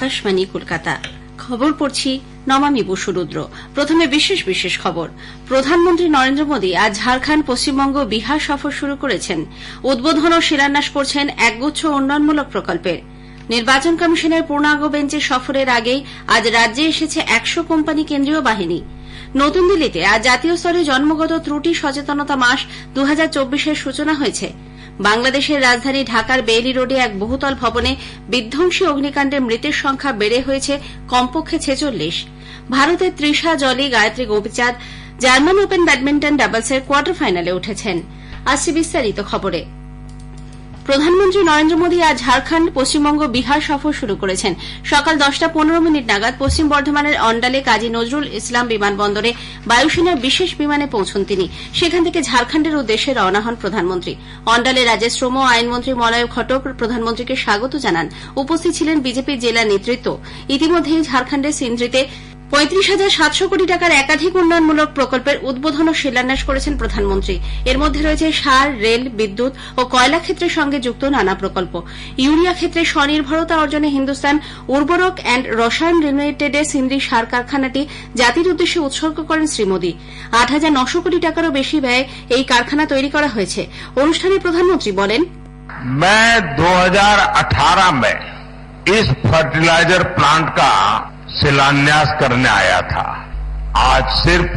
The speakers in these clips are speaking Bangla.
আকাশবাণী কলকাতা। খবর পড়ছি নমামি বসুরুদ্র প্রথমে বিশেষ বিশেষ খবর। প্রধানমন্ত্রী নরেন্দ্র মোদী আজ ঝাড়খণ্ড, পশ্চিমবঙ্গ, বিহার সফর শুরু করেছেন। উদ্বোধন ও শিলান্যাস করছেন একগুচ্ছ উন্নয়নমূলক প্রকল্পের। নির্বাচন কমিশনের পূর্ণাঙ্গ বেঞ্চের সফরের আগেই আজ রাজ্যে এসেছে একশো কোম্পানি কেন্দ্রীয় বাহিনী। নতুন দিল্লিতে আজ জাতীয় স্তরে জন্মগত ত্রুটি সচেতনতা মাস দু হাজার সূচনা হয়েছে। বাংলাদেশের রাজধানী ঢাকার বেইলি রোডে এক বহুতল ভবনে বিধ্বংসী অগ্নিকাণ্ডের মৃতের সংখ্যা বেড়ে হয়েছে কমপক্ষে ছেচল্লিশ। ভারতের Trisha Jolly Gayatri Gopichand German Open badminton ডাবলসের quarter ফাইনালে উঠেছেন। প্রধানমন্ত্রী নরেন্দ্র মোদী আজ ঝাড়খণ্ড, পশ্চিমবঙ্গ, বিহার সফর শুরু করেছেন। সকাল দশটা পনেরো মিনিট নাগাদ পশ্চিম বর্ধমানের অন্ডালে কাজী নজরুল ইসলাম বিমানবন্দরে বায়ুসেনার বিশেষ বিমানে পৌঁছন তিনি। সেখান থেকে ঝাড়খণ্ডের উদ্দেশ্যে রওনা হন প্রধানমন্ত্রী। অন্ডালে রাজ্যের শ্রম ও আইনমন্ত্রী মলয় ঘটক প্রধানমন্ত্রীকে স্বাগত জানান। উপস্থিত ছিলেন বিজেপির জেলা নেতৃত্ব। ইতিমধ্যেই ঝাড়খণ্ডের সিন্দ্রিতে পঁয়ত্রিশ হাজার সাতশো কোটি টাকার একাধিক উন্নয়নমূলক প্রকল্পের উদ্বোধন ও শিলান্যাস করেছেন প্রধানমন্ত্রী এর মধ্যে রয়েছে সার রেল বিদ্যুৎ ও কয়লা ক্ষেত্রের সঙ্গে যুক্ত নানা প্রকল্প ইউরিয়া ক্ষেত্রে স্বনির্ভরতা অর্জনে হিন্দুস্তান উর্বরক অ্যান্ড রসায়ন লিমিটেডের সিন্দ্রি সার কারখানাটি জাতির উদ্দেশ্যে উৎসর্গ করেন শ্রী মোদী আট হাজার নশো কোটি টাকারও বেশি ব্যয়ে এই কারখানা তৈরি করা হয়েছে অনুষ্ঠানে প্রধানমন্ত্রী বলেন मैं 2018 में इस फर्टिलाइजर प्लांट का शिलान्यास करने आया था। आज सिर्फ़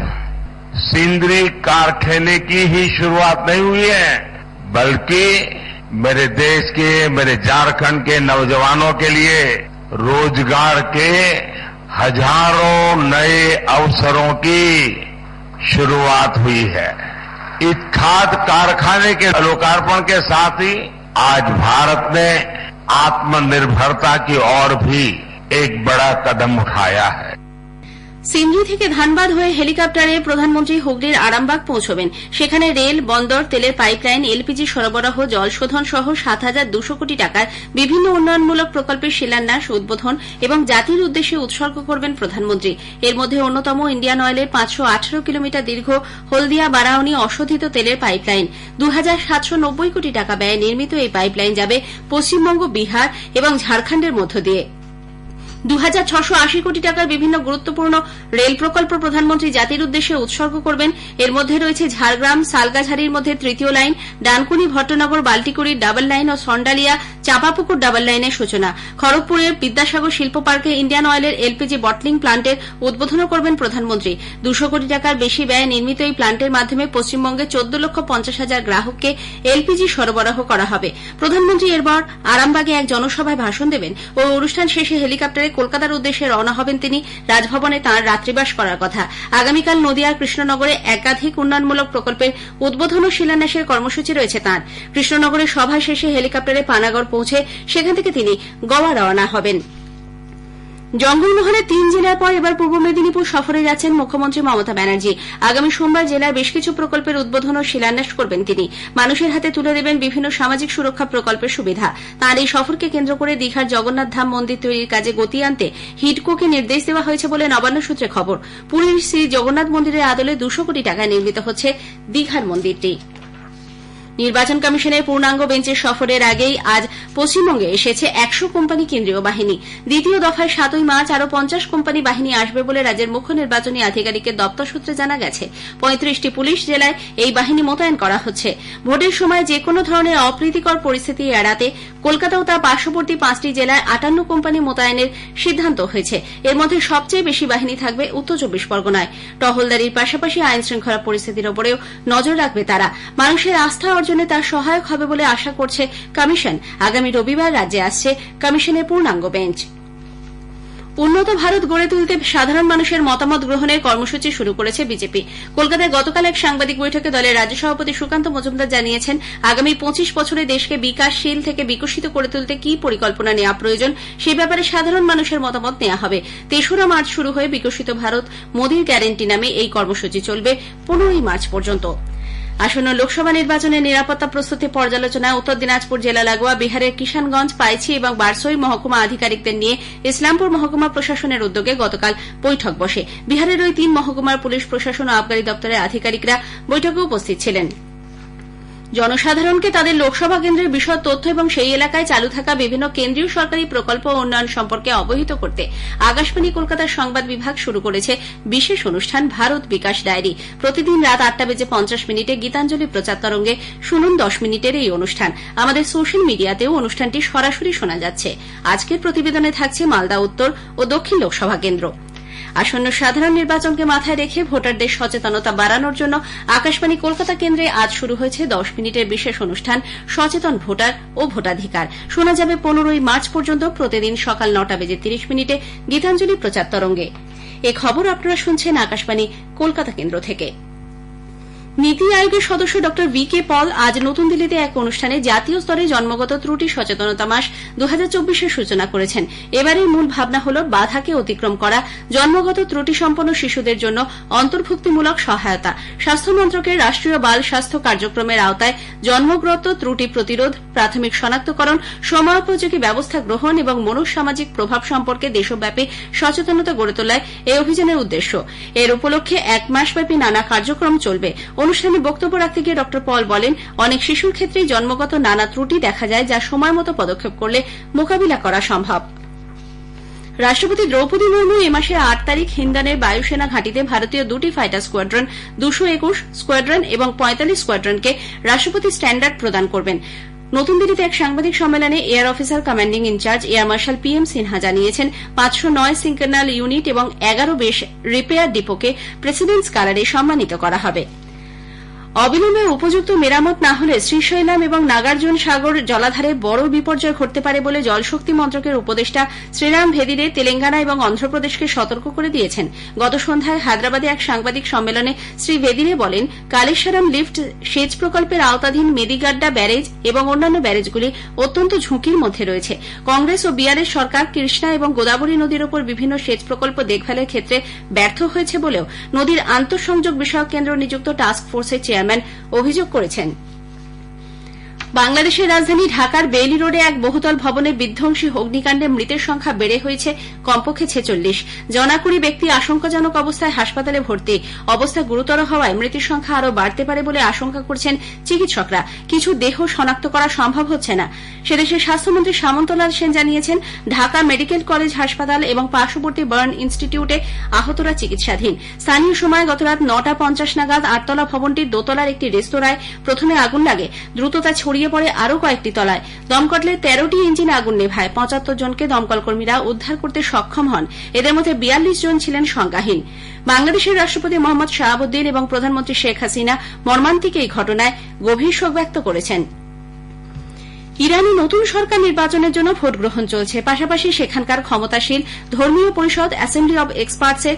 सिंदरी कारखाने की ही शुरुआत नहीं हुई है, बल्कि मेरे देश के, मेरे झारखंड के नौजवानों के लिए रोज़गार के हज़ारों नए अवसरों की शुरुआत हुई है। इस खाद कारखाने के लोकार्पण के साथ ही आज भारत ने आत्मनिर्भरता की ओर भी एक बड़ा कदम उठाया है সিন্ধ্রি থেকে ধানবাদ হয়ে হেলিকপ্টারে প্রধানমন্ত্রী হুগলির আরামবাগ পৌঁছবেন সেখানে রেল বন্দর তেলের পাইপলাইন এলপিজি সরবরাহ জল শোধন সহ সাত হাজার দুশো কোটি টাকার বিভিন্ন উন্নয়নমূলক প্রকল্পের শিলান্যাস উদ্বোধন এবং জাতির উদ্দেশ্যে উৎসর্গ করবেন প্রধানমন্ত্রী এর মধ্যে অন্যতম ইন্ডিয়ান অয়েলের পাঁচশো আঠারো কিলোমিটার দীর্ঘ হলদিয়া বারাউনি অশোধিত তেলের পাইপলাইন দু হাজার সাতশো নব্বই কোটি টাকা ব্যয়ে নির্মিত এই পাইপলাইন যাবে পশ্চিমবঙ্গ বিহার এবং ঝাড়খণ্ডের মধ্য দিয়ে দু কোটি টাকার বিভিন্ন গুরুত্বপূর্ণ রেল প্রকল্প প্রধানমন্ত্রী জাতির উদ্দেশ্যে উৎসর্গ করবেন। এর মধ্যে রয়েছে ঝাড়গ্রাম সালগাঝাড়ির মধ্যে তৃতীয় লাইন, ডানকুনি, ভট্টনগর বাল্টিকুড়ির ডাবল লাইন ও সন্ডালিয়া, চাপাপুকুর ডাবল লাইনের সূচনা। খড়গপুরের বিদ্যাসাগর শিল্প পার্কে ইন্ডিয়ান অয়েলের এলপিজি বটলিং প্লান্টের উদ্বোধনও করবেন প্রধানমন্ত্রী। দুশো কোটি টাকার বেশি ব্যয়ে নির্মিত এই প্লান্টের মাধ্যমে পশ্চিমবঙ্গে চোদ্দ লক্ষ পঞ্চাশ হাজার গ্রাহককে এলপিজি সরবরাহ করা হবে। প্রধানমন্ত্রী এরপর আরামবাগে এক জনসভায় ভাষণ দেবেন ও অনুষ্ঠান শেষে হেলিকপ্টারে কলকাতার উদ্দেশ্যে রওনা হবেন তিনি। রাজভবনে তাঁর রাত্রিবাস করার কথা। আগামীকাল নদিয়ার কৃষ্ণনগরে একাধিক উন্নয়নমূলক প্রকল্পের উদ্বোধন ও শিলান্যাসের কর্মসূচি রয়েছে তাঁর। কৃষ্ণনগরে সভা শেষে হেলিকপ্টারে পানাগড় পৌঁছে সেখান থেকে তিনি গোয়া রওনা হবেন। জঙ্গলমহলে তিন জেলার পর এবার পূর্ব মেদিনীপুর সফরে যাচ্ছেন মুখ্যমন্ত্রী মমতা ব্যানার্জি। আগামী সোমবার জেলার বেশ কিছু প্রকল্পের উদ্বোধন ও শিলান্যাস করবেন তিনি। মানুষের হাতে তুলে দেবেন বিভিন্ন সামাজিক সুরক্ষা প্রকল্পের সুবিধা। তাঁর এই সফরকে কেন্দ্র করে দীঘার জগন্নাথ ধাম মন্দির তৈরির কাজে গতি আনতে হিডকোকে নির্দেশ দেওয়া হয়েছে বলে নবান্ন সূত্রে খবর। পুরীর শ্রী জগন্নাথ মন্দিরের আদলে দুশো কোটি টাকায় নির্মিত হচ্ছে দীঘার মন্দিরটি। নির্বাচন কমিশনের পূর্ণাঙ্গ বেঞ্চের সফরের আগেই আজ পশ্চিমবঙ্গে এসেছে একশো কোম্পানি কেন্দ্রীয় বাহিনী। দ্বিতীয় দফায় সাতই মার্চ আরও পঞ্চাশ কোম্পানি বাহিনী আসবে বলে রাজ্যের মুখ্য নির্বাচনী আধিকারিকের দপ্তর সূত্রে জানা গেছে। পঁয়ত্রিশটি পুলিশ জেলায় এই বাহিনী মোতায়েন করা হচ্ছে। ভোটের সময় যে কোনো ধরনের অপ্রীতিকর পরিস্থিতি এড়াতে কলকাতা ও তার পার্শ্ববর্তী পাঁচটি জেলায় আটান্ন কোম্পানি মোতায়েনের সিদ্ধান্ত হয়েছে। এর মধ্যে সবচেয়ে বেশি বাহিনী থাকবে উত্তর চব্বিশ পরগনায়। টহলদারির পাশাপাশি আইন শৃঙ্খলা পরিস্থিতির ওপরেও নজর রাখবে তারা। মানুষের আস্থা অর্জনে তার সহায়ক হবে বলে আশা করছে কমিশন। আগামী রবিবার রাজ্যে আসছে কমিশনের পূর্ণাঙ্গ বেঞ্চ। উন্নত ভারত গড়ে তুলতে সাধারণ মানুষের মতামত গ্রহণের কর্মসূচি শুরু করেছে বিজেপি। কলকাতায় গতকাল এক সাংবাদিক বৈঠকে দলের রাজ্য সভাপতি সুকান্ত মজুমদার জানিয়েছেন, আগামী পঁচিশ বছরে দেশকে বিকাশশীল থেকে বিকশিত করে তুলতে কি পরিকল্পনা নেওয়া প্রয়োজন, সে ব্যাপারে সাধারণ মানুষের মতামত নেওয়া হবে। তেসরা মার্চ শুরু হয়ে বিকশিত ভারত, মোদীর গ্যারেন্টি নামে এই কর্মসূচি চলবে পনেরোই মার্চ পর্যন্ত। আসন্ন লোকসভা নির্বাচনের নিরাপত্তা প্রস্তুতি পর্যালোচনায় উত্তর দিনাজপুর জেলা লাগোয়া বিহারের কিষানগঞ্জ, পাইছি এবং বারসই মহকুমা আধিকারিকদের নিয়ে ইসলামপুর মহকুমা প্রশাসনের উদ্যোগে গতকাল বৈঠক বসে। বিহারের ওই তিন মহকুমার পুলিশ প্রশাসন ও আবগারি দপ্তরের আধিকারিকরা বৈঠকে উপস্থিত ছিলেন। জনসাধারণকে তাদের লোকসভা কেন্দ্রের বিশদ তথ্য এবং সেই এলাকায় চালু থাকা বিভিন্ন কেন্দ্রীয় সরকারি প্রকল্প উন্নয়ন সম্পর্কে অবহিত করতে আকাশবাণী কলকাতার সংবাদ বিভাগ শুরু করেছে বিশেষ অনুষ্ঠান ভারত বিকাশ ডায়েরি। প্রতিদিন রাত আটটা বেজে পঞ্চাশ মিনিটে গীতাঞ্জলি প্রচার তরঙ্গে শুনুন দশ মিনিটের এই অনুষ্ঠান। আমাদের সোশ্যাল মিডিয়াতেও অনুষ্ঠানটি সরাসরি শোনা যাচ্ছে। আজকের প্রতিবেদনে থাকছে মালদা উত্তর ও দক্ষিণ লোকসভা কেন্দ্র। আসন্ন সাধারণ নির্বাচনকে মাথায় রেখে ভোটারদের সচেতনতা বাড়ানোর জন্য আকাশবাণী কলকাতা কেন্দ্রে আজ শুরু হয়েছে দশ মিনিটের বিশেষ অনুষ্ঠান, সচেতন ভোটার ও ভোটাধিকার। শোনা যাবে পনেরোই মার্চ পর্যন্ত প্রতিদিন সকাল নটা বেজে তিরিশ মিনিটে গীতাঞ্জলি প্রচার তরঙ্গে। এ খবর আপনারা শুনছেন আকাশবাণী কলকাতা কেন্দ্র থেকে। নীতি আয়োগের সদস্য ড ভি কে পল আজ নতুন দিল্লিতে এক অনুষ্ঠানে জাতীয় স্তরে জন্মগত ত্রুটি সচেতনতা মাস দু হাজার সূচনা করেছেন। এবারের মূল ভাবনা হল বাধাকে অতিক্রম করা, জন্মগত ত্রুটি সম্পন্ন শিশুদের জন্য অন্তর্ভুক্তিমূলক সহায়তা। স্বাস্থ্য মন্ত্রকের রাষ্ট্রীয় বাল স্বাস্থ্য কার্যক্রমের আওতায় জন্মগত ত্রুটি প্রতিরোধ, প্রাথমিক শনাক্তকরণ, সময়োপযোগী ব্যবস্থা গ্রহণ এবং মনসামাজিক প্রভাব সম্পর্কে দেশব্যাপী সচেতনতা গড়ে তোলায় এই অভিযানের উদ্দেশ্য। এর উপলক্ষে এক মাসব্যাপী নানা কার্যক্রম চলবে। অনুষ্ঠানে বক্তব্য রাখতে গিয়ে ড পল বলেন, অনেক শিশুর ক্ষেত্রেই জন্মগত নানা ত্রুটি দেখা যায় যা সময়মতো পদক্ষেপ করলে মোকাবিলা করা সম্ভব। রাষ্ট্রপতি দ্রৌপদী মুর্মু এ মাসের আট তারিখ হিন্দানের বায়ুসেনা ঘাঁটিতে ভারতীয় দুটি ফাইটার স্কোয়াড্রন, দুশো একুশ স্কোয়াড্রন এবং পঁয়তাল্লিশ স্কোয়াড্রনকে রাষ্ট্রপতি স্ট্যান্ডার্ড প্রদান করবেন। নতুন দিল্লিতে এক সাংবাদিক সম্মেলনে air officer commanding in charge air marshal P M Sinha জানিয়েছেন, পাঁচশো নয় সিঙ্কনাল ইউনিট এবং এগারো বেশ রিপেয়ার ডিপোকে প্রেসিডেন্টস কালারে সম্মানিত করা হবে। অবিলম্বে উপযুক্ত মেরামত না হলে শ্রীশৈলাম এবং নাগার্জুন সাগর জলাধারে বড় বিপর্যয় ঘটতে পারে বলে জলশক্তি মন্ত্রকের উপদেষ্টা শ্রীরাম ভেদিরে তেলেঙ্গানা এবং অন্ধ্রপ্রদেশকে সতর্ক করে দিয়েছেন। গত সন্ধ্যায় হায়দ্রাবাদে এক সাংবাদিক সম্মেলনে শ্রী ভেদিরে বলেন, কালেশ্বরম লিফট সেচ প্রকল্পের আওতাধীন মেদিগাড্ডা ব্যারেজ এবং অন্যান্য ব্যারেজগুলি অত্যন্ত ঝুঁকির মধ্যে রয়েছে। কংগ্রেস ও বিআরএস সরকার কৃষ্ণা এবং গোদাবরী নদীর ওপর বিভিন্ন সেচ প্রকল্প দেখভালের ক্ষেত্রে ব্যর্থ হয়েছে বলেও নদীর আন্তঃসংযোগ বিষয়ক কেন্দ্র নিযুক্ত টাস্ক ফোর্সের চেয়ারম্যান অভিযোগ করেছেন। বাংলাদেশের রাজধানী ঢাকার বেইলি রোডে এক বহুতল ভবনের বিধ্বংসী অগ্নিকাণ্ডে মৃতের সংখ্যা বেড়ে হয়েছে কমপক্ষে ছেচল্লিশ। জনাকুড়ি ব্যক্তি আশঙ্কাজনক অবস্থায় হাসপাতালে ভর্তি। অবস্থা গুরুতর হওয়ায় মৃতের সংখ্যা আরও বাড়তে পারে বলে আশঙ্কা করছেন চিকিৎসকরা। কিছু দেহ শনাক্ত করা সম্ভব হচ্ছে না। সেদেশের স্বাস্থ্যমন্ত্রী সামন্তলাল সেন জানিয়েছেন, ঢাকা মেডিকেল কলেজ হাসপাতাল এবং পার্শ্ববর্তী বার্ন ইনস্টিটিউটে আহতরা চিকিৎসাধীন। স্থানীয় সময় গতরাত নটা পঞ্চাশ নাগাদ আটতলা ভবনটির দোতলার একটি রেস্তোরাঁয় প্রথমে আগুন লাগে। দ্রুততা ছড়িয়ে পড়ে আরও কয়েকটি তলায়। দমকলের তেরোটি ইঞ্জিন আগুন নেভায়। পঁচাত্তর জনকে দমকল কর্মীরা উদ্ধার করতে সক্ষম হন। এদের মধ্যে বিয়াল্লিশ জন ছিলেন সংজ্ঞাহীন। বাংলাদেশের রাষ্ট্রপতি মোহাম্মদ শাহাবুদ্দিন এবং প্রধানমন্ত্রী শেখ হাসিনা মর্মান্তিক এই ঘটনায় গভীর শোক ব্যক্ত করেছেন। ইরানে নতুন সরকার নির্বাচনের জন্য ভোট গ্রহণ চলছে। পাশাপাশি সেখানকার ক্ষমতাশীল ধর্মীয় পরিষদ অ্যাসেম্বলি অব এক্সপার্টসের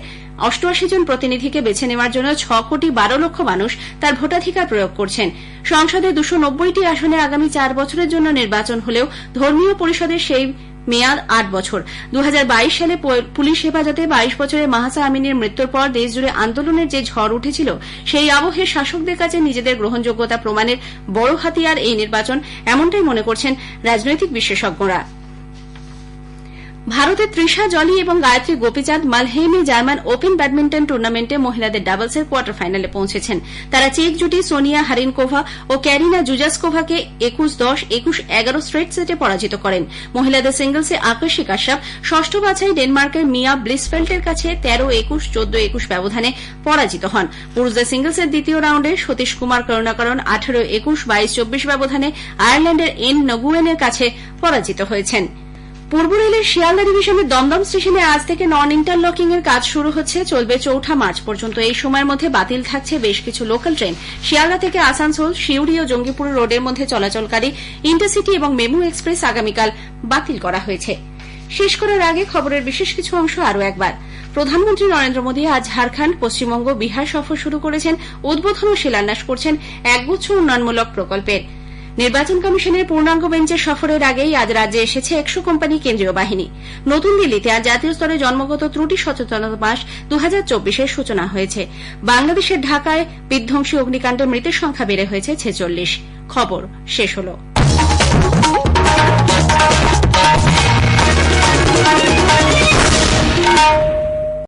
অষ্টআশি জন প্রতিনিধিকে বেছে নেওয়ার জন্য ছ কোটি বারো লক্ষ মানুষ তার ভোটাধিকার প্রয়োগ করছেন। সংসদে দুশো নব্বইটি আসনে আগামী চার বছরের জন্য নির্বাচন হলেও ধর্মীয় পরিষদের সেই মেয়াদ আট বছর। দু হাজার বাইশ সালে পুলিশ হেফাজতে বাইশ বছরের মাহাসা আমিনের মৃত্যুর পর দেশজুড়ে আন্দোলনের যে ঝড় উঠেছিল, সেই আবহে শাসকদের কাছে নিজেদের গ্রহণযোগ্যতা প্রমাণের বড় হাতিয়ার এই নির্বাচন, এমনটাই মনে করছেন রাজনৈতিক বিশেষজ্ঞরা ভারতের তৃষা, জলি এবং গায়ত্রী গোপীচাঁদ মালহেইমে জার্মান ওপেন ব্যাডমিন্টন টুর্নামেন্টে মহিলাদের ডাবলসের কোয়ার্টার ফাইনালে পৌঁছেছেন। তারা চেক জুটি সোনিয়া হারিনকোভা ও ক্যারিনা জুজাসকোভাকে একুশ দশ, একুশ এগারো স্ট্রেট সেটে পরাজিত করেন। মহিলাদের সিঙ্গলসে আকর্ষী কাশ্যপ, ষষ্ঠ বাছাই ডেনমার্কের মিয়া ব্লিসফেল্টের কাছে তেরো, একুশ, চোদ্দ, একুশ ব্যবধানে পরাজিত হন। পুরুষদের সিঙ্গলসের দ্বিতীয় রাউন্ডে সতীশ কুমার করুণাকরণ, আঠারো, একুশ, বাইশ, চব্বিশ ব্যবধানে আয়ারল্যান্ডের এন নগুয়েনের কাছে পরাজিত হয়েছেন। পূর্ব রেলের শিয়ালদা ডিভিশনের দমদম স্টেশনে আজ থেকে নন ইন্টারলকিং এর কাজ শুরু হচ্ছে। চলবে চৌঠা মার্চ পর্যন্ত। এই সময়ের মধ্যে বাতিল থাকছে বেশ কিছু লোকাল ট্রেন শিয়ালদা থেকে আসানসোল শিউড়ি ও জঙ্গিপুর রোডের মধ্যে চলাচলকারী ইন্টারসিটি এবং মেমু এক্সপ্রেস আগামীকাল বাতিল করা হয়েছে। শেষ করার আগে খবরের বিশেষ কিছু অংশ আরও একবার। প্রধানমন্ত্রী নরেন্দ্র মোদী আজ ঝাড়খণ্ড, পশ্চিমবঙ্গ, বিহার সফর শুরু করেছেন। উদ্বোধন ও শিলান্যাস করছেন একগুচ্ছ উন্নয়নমূলক প্রকল্পের। নির্বাচন কমিশনের পূর্ণাঙ্গ বেঞ্চের সফরের আগেই আজ রাজ্যে এসেছে একশো কোম্পানি কেন্দ্রীয় বাহিনী। নতুন দিল্লিতে আজ জাতীয় স্তরে জন্মগত ত্রুটি সচেতনতা মাস দু হাজার চব্বিশের সূচনা হয়েছে। বাংলাদেশের ঢাকায় বিধ্বংসী অগ্নিকাণ্ডে মৃতের সংখ্যা বেড়ে হয়েছে ছেচল্লিশ। খবর শেষ হলো।